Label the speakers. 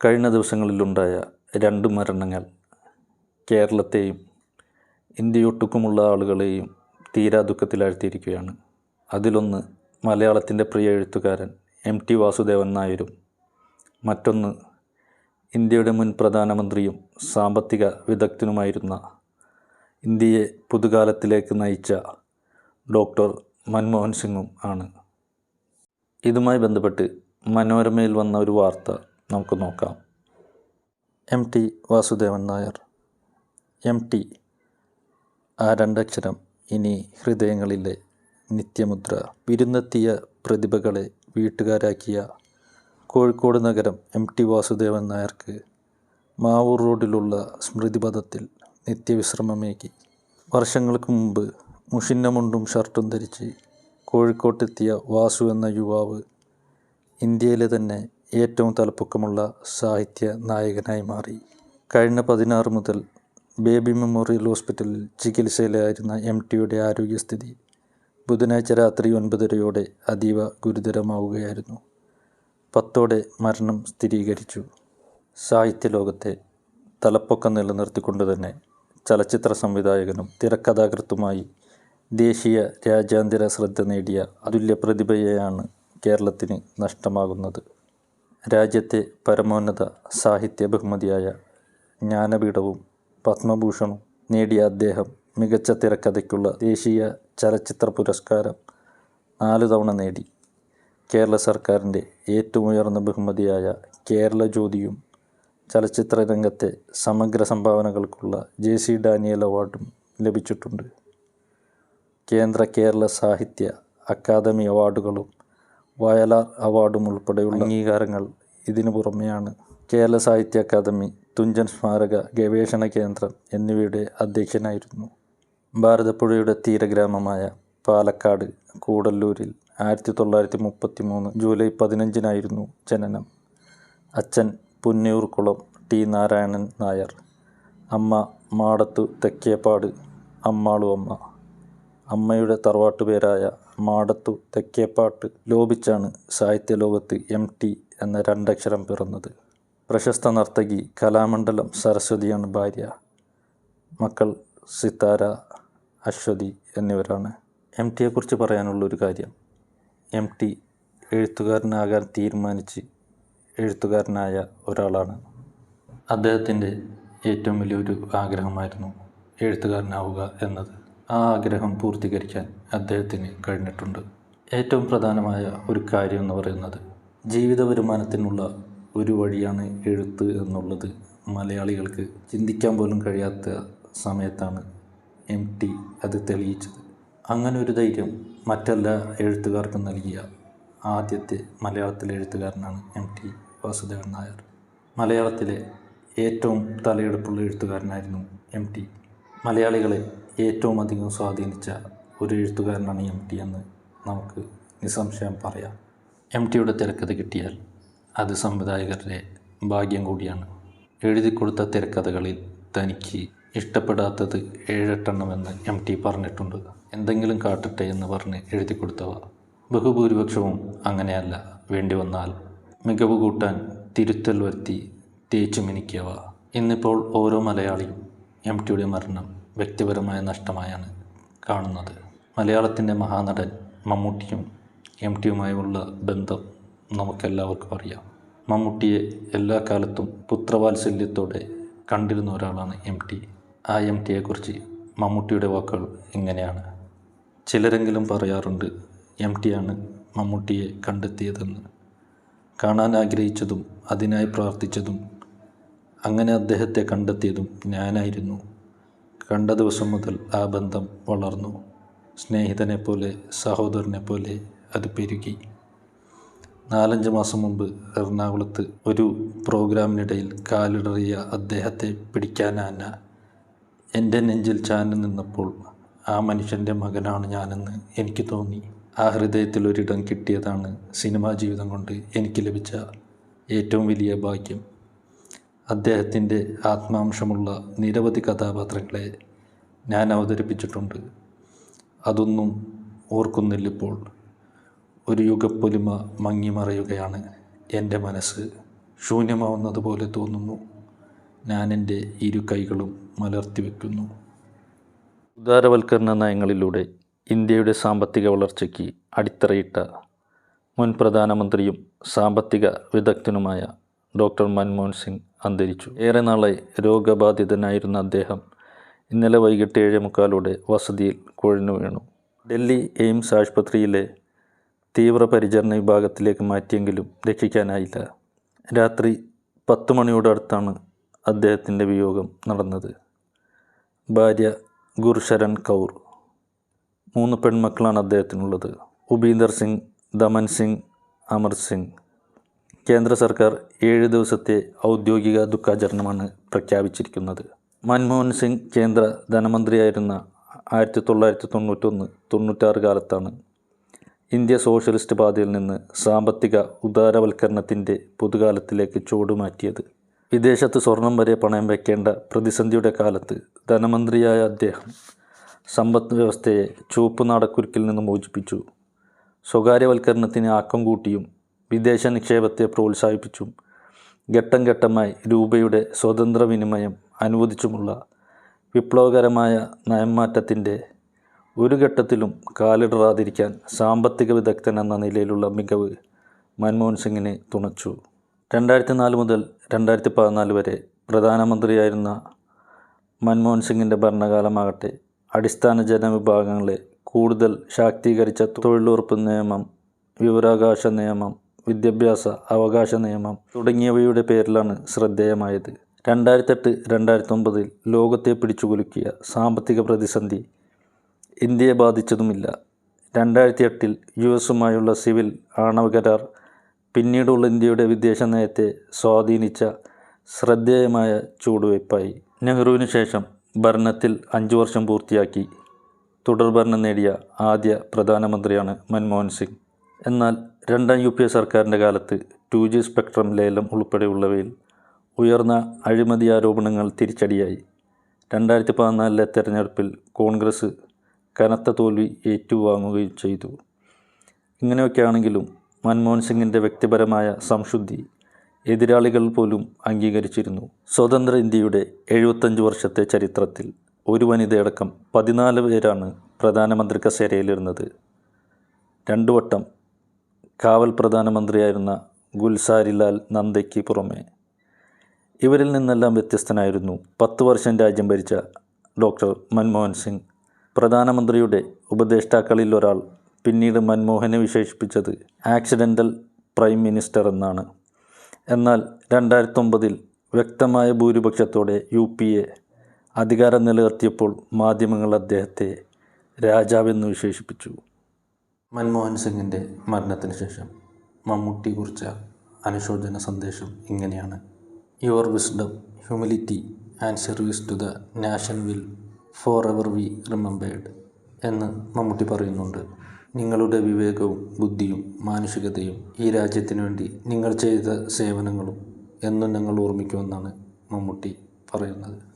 Speaker 1: കഴിഞ്ഞ ദിവസങ്ങളിലുണ്ടായ രണ്ട് മരണങ്ങൾ കേരളത്തെയും ഇന്ത്യയൊട്ടുക്കുമുള്ള ആളുകളെയും തീരാ ദുഃഖത്തിലാഴ്ത്തിയിരിക്കുകയാണ് അതിലൊന്ന് മലയാളത്തിന്റെ പ്രിയ എഴുത്തുകാരൻ എം ടി വാസുദേവൻ നായരും മറ്റൊന്ന് ഇന്ത്യയുടെ മുൻ പ്രധാനമന്ത്രിയും സാമ്പത്തിക വിദഗ്ധനുമായിരുന്ന ഇന്ത്യയെ പുതുകാലത്തിലേക്ക് നയിച്ച ഡോക്ടർ മൻമോഹൻ സിംഗും ആണ്. ഇതുമായി ബന്ധപ്പെട്ട് മനോരമയിൽ വന്ന ഒരു വാർത്ത നമുക്ക് നോക്കാം. M T Vasudevan Nair. M T ആ രണ്ടക്ഷരം ഇനി ഹൃദയങ്ങളിലെ നിത്യമുദ്ര. വിരുന്നെത്തിയ പ്രതിഭകളെ വീട്ടുകാരാക്കിയ കോഴിക്കോട് നഗരം എം ടി വാസുദേവൻ നായർക്ക് മാവൂർ റോഡിലുള്ള സ്മൃതിപഥത്തിൽ നിത്യവിശ്രമമേകി. വർഷങ്ങൾക്ക് മുമ്പ് മുഷിന്നമുണ്ടും ഷർട്ടും ധരിച്ച് കോഴിക്കോട്ടെത്തിയ വാസു എന്ന യുവാവ് ഇന്ത്യയിലെ തന്നെ ഏറ്റവും തലപ്പൊക്കമുള്ള സാഹിത്യ നായകനായി മാറി. കഴിഞ്ഞ പതിനാറ് മുതൽ ബേബി മെമ്മോറിയൽ ഹോസ്പിറ്റലിൽ ചികിത്സയിലായിരുന്ന എം ടിയുടെ ആരോഗ്യസ്ഥിതി ബുധനാഴ്ച രാത്രി ഒൻപതരയോടെ അതീവ ഗുരുതരമാവുകയായിരുന്നു. പത്തോടെ മരണം സ്ഥിരീകരിച്ചു. സാഹിത്യ ലോകത്തെ തലപ്പൊക്കം നിലനിർത്തിക്കൊണ്ട് തന്നെ ചലച്ചിത്ര സംവിധായകനും തിരക്കഥാകൃത്തുമായി ദേശീയ രാജ്യാന്തര ശ്രദ്ധ നേടിയ അതുല്യ പ്രതിഭയെയാണ് കേരളത്തിന് നഷ്ടമാകുന്നത്. രാജ്യത്തെ പരമോന്നത സാഹിത്യ ബഹുമതിയായ ജ്ഞാനപീഠവും പത്മഭൂഷണും നേടിയ അദ്ദേഹം മികച്ച തിരക്കഥയ്ക്കുള്ള ദേശീയ ചലച്ചിത്ര പുരസ്കാരം നാല് തവണ നേടി. കേരള സർക്കാരിന്റെ ഏറ്റവും ഉയർന്ന ബഹുമതിയായ കേരള ജ്യോതിയും ചലച്ചിത്ര രംഗത്തെ സമഗ്ര സംഭാവനകൾക്കുള്ള ജെ സി ഡാനിയൽ അവാർഡും ലഭിച്ചിട്ടുണ്ട്. കേന്ദ്ര കേരള സാഹിത്യ അക്കാദമി അവാർഡുകളും വയലാർ അവാർഡും ഉൾപ്പെടെയുള്ള അംഗീകാരങ്ങൾ ഇതിനു പുറമെയാണ്. കേരള സാഹിത്യ അക്കാദമി തുഞ്ചൻ സ്മാരക ഗവേഷണ കേന്ദ്രം എന്നിവയുടെ അധ്യക്ഷനായിരുന്നു. ഭാരതപ്പുഴയുടെ തീരഗ്രാമമായ പാലക്കാട് കൂടല്ലൂരിൽ ആയിരത്തി തൊള്ളായിരത്തി മുപ്പത്തി മൂന്ന് ജൂലൈ പതിനഞ്ചിനായിരുന്നു ജനനം. അച്ഛൻ പുന്നയൂർക്കുളം ടി നാരായണൻ നായർ അമ്മ മാടത്തു തെക്കേപ്പാട് അമ്മാളു അമ്മ അമ്മയുടെ തറവാട്ടു പേരായ മാടത്തു തെക്കേപ്പാട്ട് ലോപിച്ചാണ് സാഹിത്യലോകത്ത് എം ടി എന്ന രണ്ടക്ഷരം പിറന്നത്. പ്രശസ്ത നർത്തകി കലാമണ്ഡലം സരസ്വതിയാണ് ഭാര്യ. മക്കൾ സിത്താര അശ്വതി എന്നിവരാണ്. എം ടിയെക്കുറിച്ച് പറയാനുള്ളൊരു കാര്യം. എം ടി എഴുത്തുകാരനാകാൻ തീരുമാനിച്ച് എഴുത്തുകാരനായ ഒരാളാണ്. അദ്ദേഹത്തിന്റെ ഏറ്റവും വലിയൊരു ആഗ്രഹമായിരുന്നു എഴുത്തുകാരനാവുക എന്നത്. ആ ആഗ്രഹം പൂർത്തീകരിക്കാൻ അദ്ദേഹത്തിന് കഴിഞ്ഞിട്ടുണ്ട്. ഏറ്റവും പ്രധാനമായ ഒരു കാര്യം എന്ന് പറയുന്നത് ജീവിത വരുമാനത്തിനുള്ള ഒരു വഴിയാണ് എഴുത്ത് എന്നുള്ളത്. മലയാളികൾക്ക് ചിന്തിക്കാൻ പോലും കഴിയാത്ത സമയത്താണ് എം ടി അത് തെളിയിച്ചത്. അങ്ങനെ ഒരു ധൈര്യം മറ്റെല്ലാ എഴുത്തുകാർക്കും നൽകിയ ആദ്യത്തെ മലയാളത്തിലെ എഴുത്തുകാരനാണ് എം ടി വാസുദേവൻ നായർ. മലയാളത്തിലെ ഏറ്റവും തലയെടുപ്പുള്ള എഴുത്തുകാരനായിരുന്നു എം ടി. മലയാളികളെ ഏറ്റവും അധികം സ്വാധീനിച്ച ഒരു എഴുത്തുകാരനാണ് എം ടി എന്ന് നമുക്ക് നിസ്സംശയം പറയാം. എം ടിയുടെ തിരക്കഥ കിട്ടിയാൽ അത് സംവിധായകരുടെ ഭാഗ്യം കൂടിയാണ്. എഴുതി കൊടുത്ത തിരക്കഥകളിൽ തനിക്ക് ഇഷ്ടപ്പെടാത്തത് ഏഴെട്ടെണ്ണമെന്ന് എം ടി പറഞ്ഞിട്ടുണ്ട്. എന്തെങ്കിലും കാട്ടട്ടെ എന്ന് പറഞ്ഞ് എഴുതി കൊടുത്തവ ബഹുഭൂരിപക്ഷവും അങ്ങനെയല്ല. വേണ്ടി വന്നാൽ മികവ് കൂട്ടാൻ തിരുത്തൽ വരുത്തി തേച്ചു മിനിക്കിയവ. ഇന്നിപ്പോൾ ഓരോ മലയാളിയും എം ടിയുടെ മരണം വ്യക്തിപരമായ നഷ്ടമായാണ് കാണുന്നത്. മലയാളത്തിന്റെ മഹാനടൻ മമ്മൂട്ടിയും എം ടിയുമായുള്ള ബന്ധം നമുക്കെല്ലാവർക്കും അറിയാം. മമ്മൂട്ടിയെ എല്ലാ കാലത്തും പുത്രവാത്സല്യത്തോടെ കണ്ടിരുന്ന ഒരാളാണ് എം ടി. ആ എം ടിയെക്കുറിച്ച് മമ്മൂട്ടിയുടെ വാക്കുകൾ ഇങ്ങനെയാണ്. ചിലരെങ്കിലും പറയാറുണ്ട് എം ടിയാണ് മമ്മൂട്ടിയെ കണ്ടെത്തിയതെന്ന്. കാണാൻ ആഗ്രഹിച്ചതും അതിനായി പ്രാർത്ഥിച്ചതും അങ്ങനെ അദ്ദേഹത്തെ കണ്ടെത്തിയതും ഞാനായിരുന്നു. കണ്ട ദിവസം മുതൽ ആ ബന്ധം വളർന്നു. സ്നേഹിതനെ പോലെ സഹോദരനെ പോലെ അത് പെരുകി. നാലഞ്ച് മാസം മുമ്പ് എറണാകുളത്ത് ഒരു പ്രോഗ്രാമിനിടയിൽ കാലിടറിയ അദ്ദേഹത്തെ പിടിക്കാനാന എന്റെ നെഞ്ചിൽ ചാഞ്ഞു നിന്നപ്പോൾ ആ മനുഷ്യന്റെ മകനാണ് ഞാനെന്ന് എനിക്ക് തോന്നി. ആ ഹൃദയത്തിൽ ഒരിടം കിട്ടിയതാണ് സിനിമാ ജീവിതം കൊണ്ട് എനിക്ക് ലഭിച്ച ഏറ്റവും വലിയ ഭാഗ്യം. അദ്ദേഹത്തിന്റെ ആത്മാംശമുള്ള നിരവധി കഥാപാത്രങ്ങളെ ഞാൻ അവതരിപ്പിച്ചിട്ടുണ്ട്. അതൊന്നും ഓർക്കുന്നില്ലിപ്പോൾ. ഒരു യുഗപ്പൊലിമ മങ്ങിമറയുകയാണ് എന്റെ മനസ്സ്. ശൂന്യമാവുന്നത് പോലെ തോന്നുന്നു. ഞാൻ എന്റെ ഇരു കൈകളും മലർത്തി വയ്ക്കുന്നു ഉദാരവൽക്കരണ നയങ്ങളിലൂടെ ഇന്ത്യയുടെ സാമ്പത്തിക വളർച്ചയ്ക്ക് അടിത്തറയിട്ട മുൻ പ്രധാനമന്ത്രിയും സാമ്പത്തിക വിദഗ്ധനുമായ ഡോക്ടർ മൻമോഹൻ സിംഗ് അന്തരിച്ചു. ഏറെ നാളായി രോഗബാധിതനായിരുന്ന അദ്ദേഹം ഇന്നലെ വൈകിട്ട് ഏഴേ മുക്കാലോടെ വസതിയിൽ കുഴഞ്ഞു വീണു. ഡൽഹി എയിംസ് ആശുപത്രിയിലെ തീവ്രപരിചരണ വിഭാഗത്തിലേക്ക് മാറ്റിയെങ്കിലും രക്ഷിക്കാനായില്ല. രാത്രി പത്ത് മണിയോടടുത്താണ് അദ്ദേഹത്തിന്റെ വിയോഗം നടന്നത്. ഭാര്യ ഗുർശരൺ കൗർ. മൂന്ന് പെൺമക്കളാണ് അദ്ദേഹത്തിനുള്ളത്. ഉപീന്ദർ സിംഗ് ദമൻ സിംഗ് അമർ സിംഗ്. കേന്ദ്ര സർക്കാർ ഏഴ് ദിവസത്തെ ഔദ്യോഗിക ദുഃഖാചരണമാണ് പ്രഖ്യാപിച്ചിരിക്കുന്നത്. മൻമോഹൻ സിംഗ് കേന്ദ്ര ധനമന്ത്രിയായിരുന്ന ആയിരത്തി തൊള്ളായിരത്തി തൊണ്ണൂറ്റൊന്ന് തൊണ്ണൂറ്റാറ് കാലത്താണ് ഇന്ത്യ സോഷ്യലിസ്റ്റ് പാതയിൽ നിന്ന് സാമ്പത്തിക ഉദാരവൽക്കരണത്തിന്റെ പുതുകാലത്തിലേക്ക് ചുവടുമാറ്റിയത്. വിദേശത്ത് സ്വർണം വരെ പണയം വയ്ക്കേണ്ട പ്രതിസന്ധിയുടെ കാലത്ത് ധനമന്ത്രിയായ അദ്ദേഹം സമ്പദ് വ്യവസ്ഥയെ ചുവപ്പ് നാടക്കുരുക്കിൽ നിന്ന് മോചിപ്പിച്ചു. സ്വകാര്യവൽക്കരണത്തിന് ആക്കം കൂട്ടിയും വിദേശ നിക്ഷേപത്തെ പ്രോത്സാഹിപ്പിച്ചും. ഘട്ടം ഘട്ടമായി രൂപയുടെ സ്വതന്ത്ര വിനിമയം അനുവദിച്ചുമുള്ള വിപ്ലവകരമായ നയംമാറ്റത്തിന്റെ ഒരു ഘട്ടത്തിലും കാലിടറാതിരിക്കാൻ സാമ്പത്തിക വിദഗ്ധൻ എന്ന നിലയിലുള്ള മികവ് മൻമോഹൻ സിംഗിനെ തുണച്ചു. രണ്ടായിരത്തി നാല് മുതൽ രണ്ടായിരത്തി പതിനാല് വരെ പ്രധാനമന്ത്രിയായിരുന്ന മൻമോഹൻ സിംഗിന്റെ ഭരണകാലമാകട്ടെ അടിസ്ഥാന ജനവിഭാഗങ്ങളെ കൂടുതൽ ശാക്തീകരിച്ച തൊഴിലുറപ്പ് നിയമം വിവരാവകാശ നിയമം വിദ്യാഭ്യാസ അവകാശ നിയമം തുടങ്ങിയവയുടെ പേരിലാണ് ശ്രദ്ധേയമായത്. രണ്ടായിരത്തെട്ട് രണ്ടായിരത്തൊമ്പതിൽ ലോകത്തെ പിടിച്ചുകുലുക്കിയ സാമ്പത്തിക പ്രതിസന്ധി ഇന്ത്യയെ ബാധിച്ചതുമില്ല. രണ്ടായിരത്തി എട്ടിൽ യു എസുമായുള്ള സിവിൽ ആണവ കരാർ പിന്നീടുള്ള ഇന്ത്യയുടെ വിദേശ നയത്തെ സ്വാധീനിച്ച ശ്രദ്ധേയമായ ചുവടുവയ്പായി. നെഹ്റുവിന് ശേഷം ഭരണത്തിൽ അഞ്ചു വർഷം പൂർത്തിയാക്കി. തുടർഭരണം നേടിയ ആദ്യ പ്രധാനമന്ത്രിയാണ് മൻമോഹൻ സിംഗ്. എന്നാൽ രണ്ടാം യു പി എ സർക്കാരിന്റെ കാലത്ത് ടു ജി സ്പെക്ട്രം ലേലം ഉൾപ്പെടെയുള്ളവയിൽ ഉയർന്ന അഴിമതി ആരോപണങ്ങൾ തിരിച്ചടിയായി. രണ്ടായിരത്തി പതിനാലിലെ തെരഞ്ഞെടുപ്പിൽ കോൺഗ്രസ് കനത്ത തോൽവി ഏറ്റുവാങ്ങുകയും ചെയ്തു. ഇങ്ങനെയൊക്കെ ആണെങ്കിലും മൻമോഹൻ സിംഗിന്റെ വ്യക്തിപരമായ സംശുദ്ധി എതിരാളികൾ പോലും അംഗീകരിച്ചിരുന്നു. സ്വതന്ത്ര ഇന്ത്യയുടെ എഴുപത്തഞ്ച് വർഷത്തെ ചരിത്രത്തിൽ ഒരു വനിതയടക്കം പതിനാല് പേരാണ് പ്രധാനമന്ത്രി കസേരയിലിരുന്നത് രണ്ടു വട്ടം കാവൽ പ്രധാനമന്ത്രിയായിരുന്ന ഗുൽസാരിലാൽ നന്ദയ്ക്ക് പുറമെ ഇവരിൽ നിന്നെല്ലാം വ്യത്യസ്തനായിരുന്നു. പത്ത് വർഷം രാജ്യം ഭരിച്ച ഡോക്ടർ മൻമോഹൻ സിംഗ്. പ്രധാനമന്ത്രിയുടെ ഉപദേഷ്ടാക്കളിൽ ഒരാൾ പിന്നീട് മൻമോഹനെ വിശേഷിപ്പിച്ചത് ആക്സിഡന്റൽ പ്രൈം മിനിസ്റ്റർ എന്നാണ്. എന്നാൽ രണ്ടായിരത്തൊമ്പതിൽ വ്യക്തമായ ഭൂരിപക്ഷത്തോടെ യു പി എ അധികാരം നിലനിർത്തിയപ്പോൾ മാധ്യമങ്ങൾ അദ്ദേഹത്തെ രാജാവെന്ന് വിശേഷിപ്പിച്ചു. മൻമോഹൻ സിംഗിന്റെ മരണത്തിന് ശേഷം മമ്മൂട്ടി കുറിച്ച അനുശോചന സന്ദേശം ഇങ്ങനെയാണ്. Your wisdom humility and service to the nation will forever be remembered എന്ന് മമ്മൂട്ടി പറയുന്നുണ്ട്. നിങ്ങളുടെ വിവേകവും ബുദ്ധിയും മാനുഷികതയും ഈ രാജ്യത്തിന് വേണ്ടി നിങ്ങൾ ചെയ്ത സേവനങ്ങളും എന്നും ഞങ്ങൾ ഓർമ്മിക്കുമെന്നാണ് മമ്മൂട്ടി പറയുന്നത്.